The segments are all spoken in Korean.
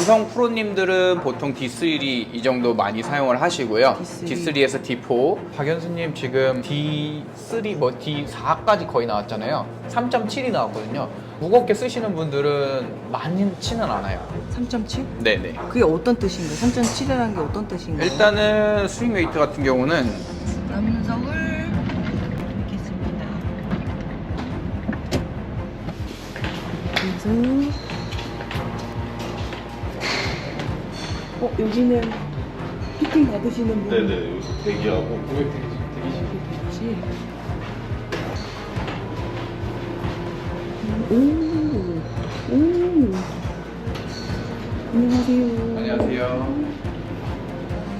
남성 프로님들은 보통 D3 이 정도 많이 사용을 하시고요. D3. D3 에서 D4. 박연수님 지금 D3 뭐 D4까지 거의 나왔잖아요. 3.7이 나왔거든요. 무겁게 쓰시는 분들은 많지는 않아요. 3.7? 네네. 그게 어떤 뜻인가요? 3.7이라는 게 어떤 뜻인가요? 일단은 스윙 웨이트 같은 경우는 남성을 뵙겠습니다. 그래서 여기는 피팅 받으시는 분 네네 여기서 대기하고 고객 대기 그렇지. 오, 오. 안녕하세요. 안녕하세요.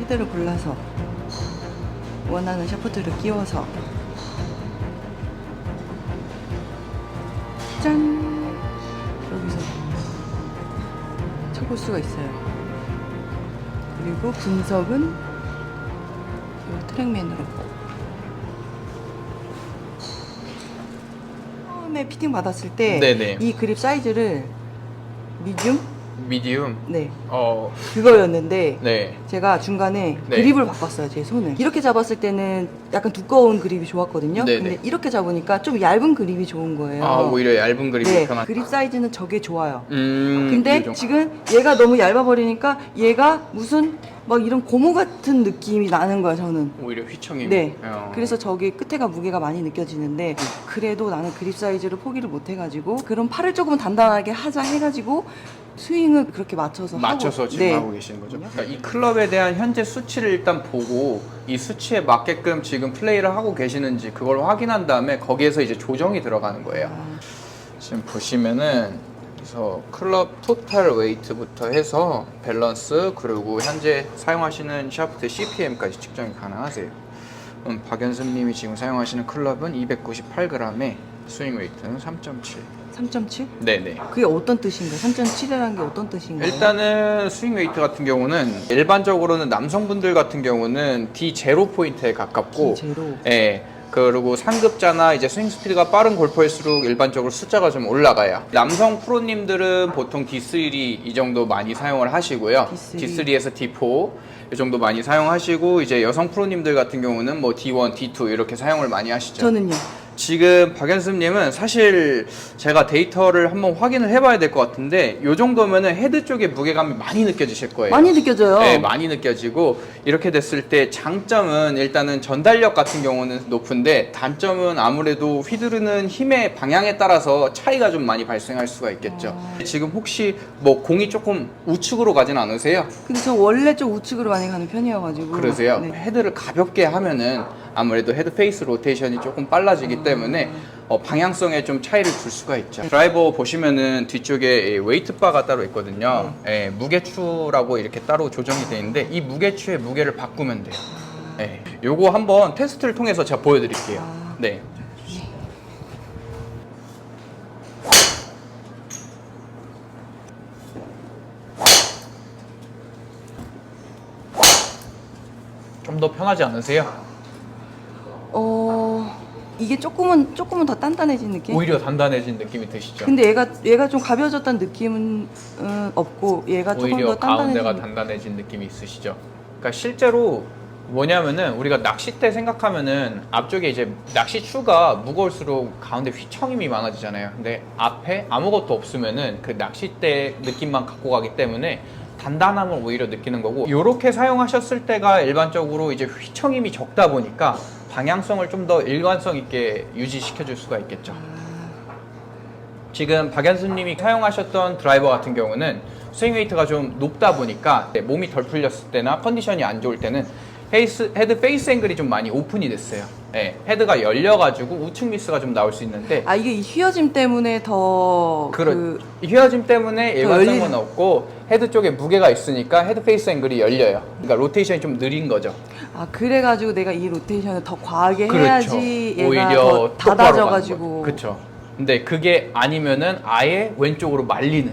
헤드를 골라서 원하는 샤프트를 끼워서 짠 여기서 쳐볼 수가 있어요. 그리고 분석은 이 트랙맨으로 처음에 피팅 받았을 때 네네. 이 그립 사이즈를 미디움? 미디움. 네 어, 그거였는데 네. 제가 중간에 네. 그립을 바꿨어요 제 손을 이렇게 잡았을 때는 약간 두꺼운 그립이 좋았거든요 네네. 근데 이렇게 잡으니까 좀 얇은 그립이 좋은 거예요 아, 오히려 얇은 그립이 네 편한. 그립 사이즈는 저게 좋아요 음. 근데 이 정도. 지금 얘가 너무 얇아 버리니까 얘가 무슨 막 이런 고무 같은 느낌이 나는 거야 저는 오히려 휘청이. 네. 어. 그래서 저기 끝에가 무게가 많이 느껴지는데 그래도 나는 그립 사이즈를 포기를 못 해가지고 그럼 팔을 조금 단단하게 하자 해가지고 스윙을 그렇게 맞춰서 맞춰서 하고 지금 네. 하고 계시는 거죠. 그러니까 이 클럽에 대한 현재 수치를 일단 보고 이 수치에 맞게끔 지금 플레이를 하고 계시는지 그걸 확인한 다음에 거기에서 이제 조정이 들어가는 거예요. 아, 지금 보시면은 그래서 클럽 토탈 웨이트부터 해서 밸런스 그리고 현재 사용하시는 샤프트 CPM까지 측정이 가능하세요. 음, 박연습님이 지금 사용하시는 클럽은 298g에 스윙 웨이트는 3.7. 3.7? 네네. 그게 어떤 뜻인가요? 3.7이라는 게 어떤 뜻인가요? 일단은 스윙 웨이트 같은 경우는 일반적으로는 남성분들 같은 경우는 D 제로 포인트에 가깝고 제로. 예. 그리고 상급자나 이제 스윙 스피드가 빠른 골퍼일수록 일반적으로 숫자가 좀 올라가요. 남성 프로님들은 보통 D3 이 정도 많이 사용을 하시고요. D3. D3에서 D4 이 정도 많이 사용하시고 이제 여성 프로님들 같은 경우는 뭐 D1, D2 이렇게 사용을 많이 하시죠. 저는요. 지금 박연습님은 사실 제가 데이터를 한번 확인을 해봐야 될 것 같은데 이 정도면은 헤드 쪽에 무게감이 많이 느껴지실 거예요. 많이 느껴져요. 네, 많이 느껴지고 이렇게 됐을 때 장점은 일단은 전달력 같은 경우는 높은데 단점은 아무래도 휘두르는 힘의 방향에 따라서 차이가 좀 많이 발생할 수가 있겠죠. 아. 지금 혹시 뭐 공이 조금 우측으로 가진 않으세요? 근데 저 원래 좀 우측으로 많이 가는 편이어가지고. 그러세요? 네. 헤드를 가볍게 하면은 아무래도 헤드 페이스 로테이션이 조금 빨라지기 때문에 어, 방향성에 좀 차이를 줄 수가 있죠. 드라이버 보시면은 뒤쪽에 이 웨이트 바가 따로 있거든요. 예, 무게추라고 이렇게 따로 조정이 되어 있는데 이 무게추의 무게를 바꾸면 돼요. 예, 요거 한번 테스트를 통해서 제가 보여드릴게요. 아. 네. 좀 더 편하지 않으세요? 어 이게 조금은 조금은 더 단단해진 느낌. 오히려 단단해진 느낌이 드시죠? 근데 얘가 얘가 좀 가벼워졌다는 느낌은 음, 없고 얘가 조금 오히려 더 단단해진 가운데가. 단단해진 느낌이 있으시죠? 그러니까 실제로 뭐냐면은 우리가 낚싯대 생각하면은 앞쪽에 이제 낚시추가 무거울수록 가운데 휘청임이 많아지잖아요. 근데 앞에 아무것도 없으면은 그 낚싯대 느낌만 갖고 가기 때문에 단단함을 오히려 느끼는 거고 이렇게 사용하셨을 때가 일반적으로 이제 휘청임이 적다 보니까 방향성을 좀 더 일관성 있게 유지시켜 줄 수가 있겠죠. 지금 박연수님이 사용하셨던 드라이버 같은 경우는 스윙 웨이트가 좀 높다 보니까 네, 몸이 덜 풀렸을 때나 컨디션이 안 좋을 때는 페이스, 헤드 페이스 앵글이 좀 많이 오픈이 됐어요. 네, 헤드가 열려가지고 우측 미스가 좀 나올 수 있는데 아 이게 이 휘어짐 때문에 더 그런 그, 휘어짐 때문에 일관성은 열리는- 없고 헤드 쪽에 무게가 있으니까 헤드 페이스 앵글이 열려요. 그러니까 로테이션이 좀 느린 거죠. 아 그래가지고 내가 이 로테이션을 더 과하게 해야지 얘가 그렇죠. 오히려 더 닫아져가지고 그렇죠. 근데 그게 아니면은 아예 왼쪽으로 말리는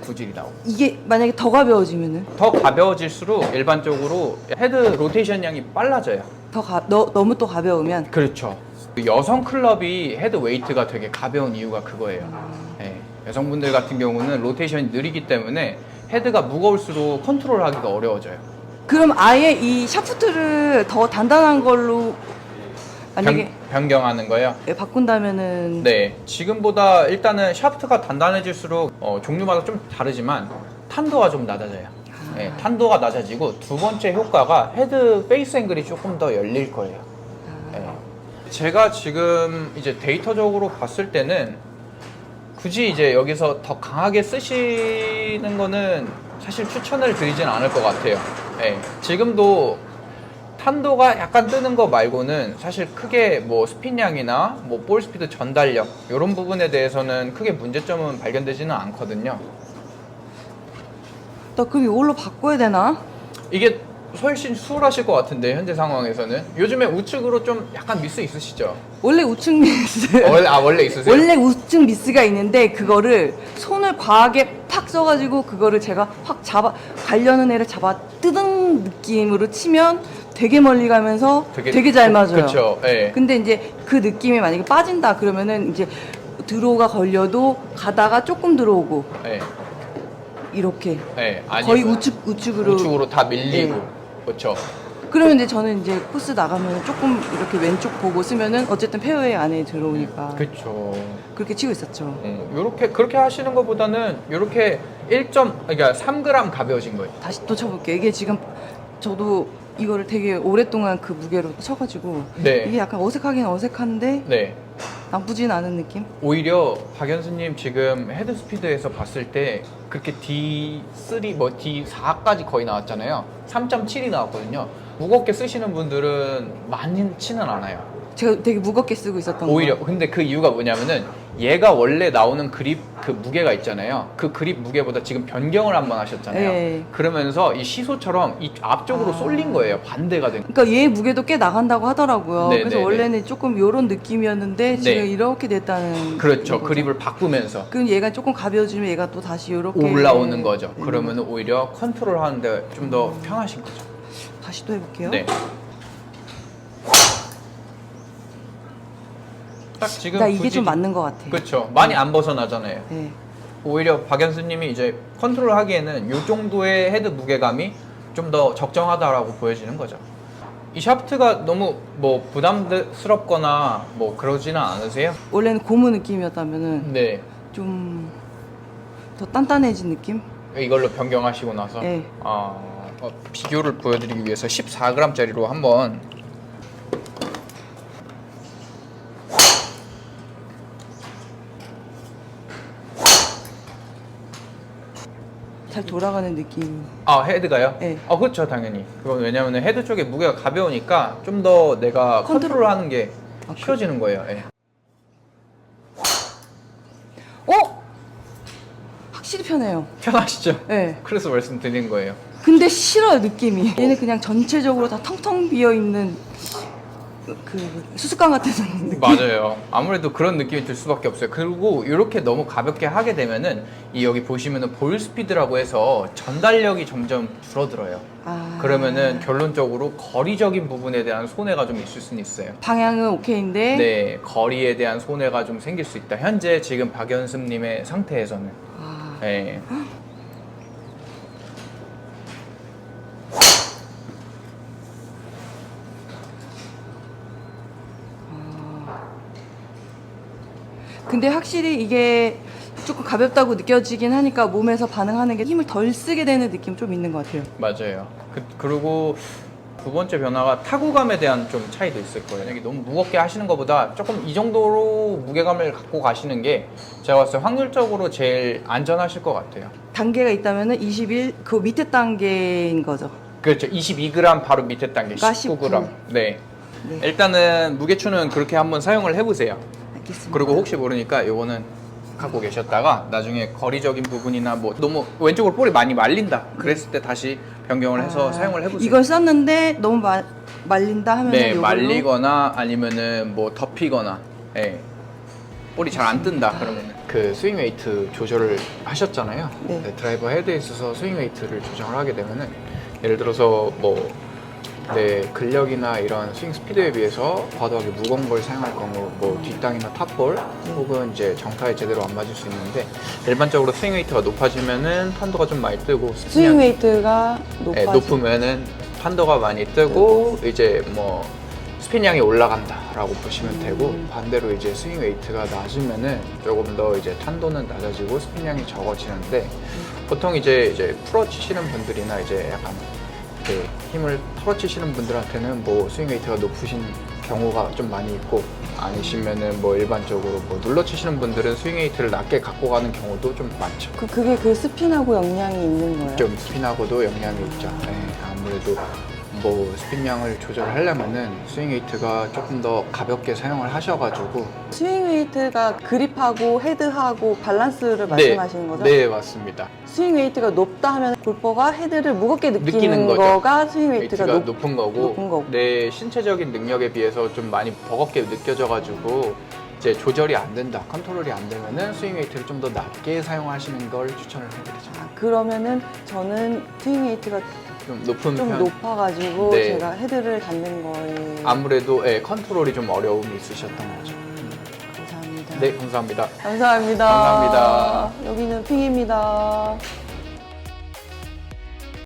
구질이 나오고. 이게 만약에 더 가벼워지면은 더 가벼워질수록 일반적으로 헤드 로테이션 양이 빨라져요. 더 가, 너, 너무 또 가벼우면 그렇죠. 여성 클럽이 헤드 웨이트가 되게 가벼운 이유가 그거예요. 예, 여성분들 같은 경우는 로테이션이 느리기 때문에 헤드가 무거울수록 컨트롤하기가 어려워져요. 그럼 아예 이 샤프트를 더 단단한 걸로 만약에 변, 변경하는 거예요. 예, 바꾼다면은 네, 지금보다 일단은 샤프트가 단단해질수록 어, 종류마다 좀 다르지만 탄도가 좀 낮아져요. 네, 탄도가 낮아지고 두 번째 효과가 헤드 페이스 앵글이 조금 더 열릴 거예요. 네. 제가 지금 이제 데이터적으로 봤을 때는 굳이 이제 여기서 더 강하게 쓰시는 거는 사실 추천을 드리진 않을 것 같아요. 네, 지금도 탄도가 약간 뜨는 거 말고는 사실 크게 뭐 스핀량이나 뭐 볼 스피드 전달력 이런 부분에 대해서는 크게 문제점은 발견되지는 않거든요. 나 그럼 이걸로 바꿔야 되나? 이게 훨씬 수월하실 것 같은데 현재 상황에서는 요즘에 우측으로 좀 약간 미스 있으시죠? 원래 우측 미스 어, 원래 아 원래 있으세요? 원래 우측 미스가 있는데 그거를 손을 과하게 팍 써가지고 그거를 제가 확 잡아 가려는 애를 잡아 뜯은 느낌으로 치면 되게 멀리 가면서 되게, 잘 맞아요. 그렇죠. 예. 근데 이제 그 느낌이 만약에 빠진다 그러면은 이제 들어가 걸려도 가다가 조금 들어오고 예. 이렇게 예. 아니 거의 우측 우측으로 우측으로 다 밀리고 네. 그렇죠. 그러면 이제 저는 이제 코스 나가면 조금 이렇게 왼쪽 보고 쓰면은 어쨌든 페어웨이 안에 들어오니까 그렇죠. 그렇게 치고 있었죠. 이렇게 그렇게 하시는 것보다는 이렇게 1점 그러니까 3g 가벼워진 거예요. 다시 또 쳐볼게요. 이게 지금 저도 이거를 되게 오랫동안 그 무게로 쳐가지고 네. 이게 약간 어색하긴 어색한데 네. 나쁘진 않은 느낌? 오히려 박연수님 지금 헤드 스피드에서 봤을 때 그렇게 D3 뭐 D4까지 거의 나왔잖아요. 3.7이 나왔거든요. 무겁게 쓰시는 분들은 많지는 않아요. 제가 되게 무겁게 쓰고 있었던 오히려 거. 근데 그 이유가 뭐냐면은 얘가 원래 나오는 그립 그 무게가 있잖아요. 그 그립 무게보다 지금 변경을 한번 하셨잖아요. 네. 그러면서 이 시소처럼 이 앞쪽으로 아. 쏠린 거예요. 반대가 된. 그러니까 얘 무게도 꽤 나간다고 하더라고요. 네, 그래서 네, 원래는 조금 요런 느낌이었는데 지금 네. 이렇게 됐다는 그렇죠. 거죠. 그립을 바꾸면서 그럼 얘가 조금 가벼워지면 얘가 또 다시 요렇게 올라오는 거죠. 네. 그러면 오히려 컨트롤 하는데 좀 더 편하신 거죠. 다시 또 해볼게요. 네. 딱 지금 나 이게 굳이- 좀 맞는 것 같아. 그렇죠. 많이 안 벗어나잖아요. 네. 오히려 박연수님이 이제 컨트롤 하기에는 이 정도의 헤드 무게감이 좀 더 적정하다라고 보여지는 거죠. 이 샤프트가 너무 뭐 부담스럽거나 뭐 그러지는 않으세요? 원래는 고무 느낌이었다면은 네. 좀 더 단단해진 느낌? 이걸로 변경하시고 나서 네. 아, 어, 비교를 보여드리기 위해서 14g짜리로 한번 잘 돌아가는 느낌. 아 헤드가요? 네. 아 그렇죠 당연히 그건 왜냐면 헤드 쪽에 무게가 가벼우니까 좀 더 내가 컨트롤- 컨트롤하는 게 아, 쉬워지는 거예요. 예. 어? 확실히 편해요. 편하시죠? 네. 그래서 말씀드린 거예요. 근데 싫어요 느낌이. 얘는 그냥 전체적으로 다 텅텅 비어 있는 그 수수깡 같은 느낌. 맞아요. 아무래도 그런 느낌이 들 수밖에 없어요. 그리고 이렇게 너무 가볍게 하게 되면은 이 여기 보시면은 볼 스피드라고 해서 전달력이 점점 줄어들어요. 아. 그러면은 결론적으로 거리적인 부분에 대한 손해가 좀 있을 수는 있어요. 방향은 오케이인데 네, 거리에 대한 손해가 좀 생길 수 있다. 현재 지금 박연습님의 상태에서는. 아, 네. 근데 확실히 이게 조금 가볍다고 느껴지긴 하니까 몸에서 반응하는 게 힘을 덜 쓰게 되는 느낌 좀 있는 것 같아요. 맞아요. 그, 그리고 두 번째 변화가 타구감에 대한 좀 차이도 있을 거예요. 이게 너무 무겁게 하시는 것보다 조금 이 정도로 무게감을 갖고 가시는 게 제가 봤을 때 확률적으로 제일 안전하실 것 같아요. 단계가 있다면은 21, 그 밑에 단계인 거죠. 그렇죠. 22g 바로 밑에 단계 그러니까 19g. 네. 네. 일단은 무게추는 그렇게 한번 사용을 해보세요. 알겠습니다. 그리고 혹시 모르니까 요거는 갖고 계셨다가 나중에 거리적인 부분이나 뭐 너무 왼쪽으로 볼이 많이 말린다. 그랬을 때 다시 변경을 해서 아, 사용을 해보세요. 이걸 썼는데 너무 마, 말린다 하면 네, 말리거나 아니면은 뭐 덮이거나, 예. 볼이 잘 안 뜬다 그러면 그 스윙 웨이트 조절을 하셨잖아요. 네. 네, 드라이버 헤드에 있어서 스윙 웨이트를 조정을 하게 되면은 예를 들어서 뭐 네, 근력이나 이런 스윙 스피드에 비해서 과도하게 무거운 걸 사용할 경우 뭐 뒷땅이나 탑볼 혹은 이제 정타에 제대로 안 맞을 수 있는데 일반적으로 스윙 웨이트가 높아지면은 판도가 좀 많이 뜨고 스윙 웨이트가 높아 네, 높으면은 판도가 많이 뜨고 이제 뭐 스핀량이 올라간다라고 보시면 되고 반대로 이제 스윙 웨이트가 낮으면은 조금 더 이제 탄도는 낮아지고 스핀량이 적어지는데 보통 이제 이제 풀어 치시는 분들이나 이제 약간 이렇게 힘을 털어 치시는 분들한테는 뭐 스윙 웨이트가 높으신 경우가 좀 많이 있고 아니시면은 뭐 일반적으로 뭐 눌러 치시는 분들은 스윙 웨이트를 낮게 갖고 가는 경우도 좀 많죠. 그, 그게 그 스핀하고 영향이 있는 거예요? 좀 스핀하고도 영향이 있죠. 네, 아무래도 뭐 스핀량을 조절하려면은 스윙 웨이트가 조금 더 가볍게 사용을 하셔가지고 스윙 웨이트가 그립하고 헤드하고 밸런스를 말씀하시는 거죠? 네, 맞습니다. 스윙 웨이트가 높다 하면 골퍼가 헤드를 무겁게 느끼는, 느끼는 거죠. 거가 스윙 웨이트가, 웨이트가 높, 높은 거고 높은 거고. 내 신체적인 능력에 비해서 좀 많이 버겁게 느껴져가지고 이제 조절이 안 된다, 컨트롤이 안 되면은 스윙 웨이트를 좀 더 낮게 사용하시는 걸 추천을 해드리죠. 아, 그러면은 저는 스윙 웨이트가 좀 높은 좀 편. 높아가지고 네. 제가 헤드를 닿는 거에 아무래도 예, 컨트롤이 좀 어려움이 있으셨던 거죠. 감사합니다. 네, 감사합니다. 감사합니다. 감사합니다.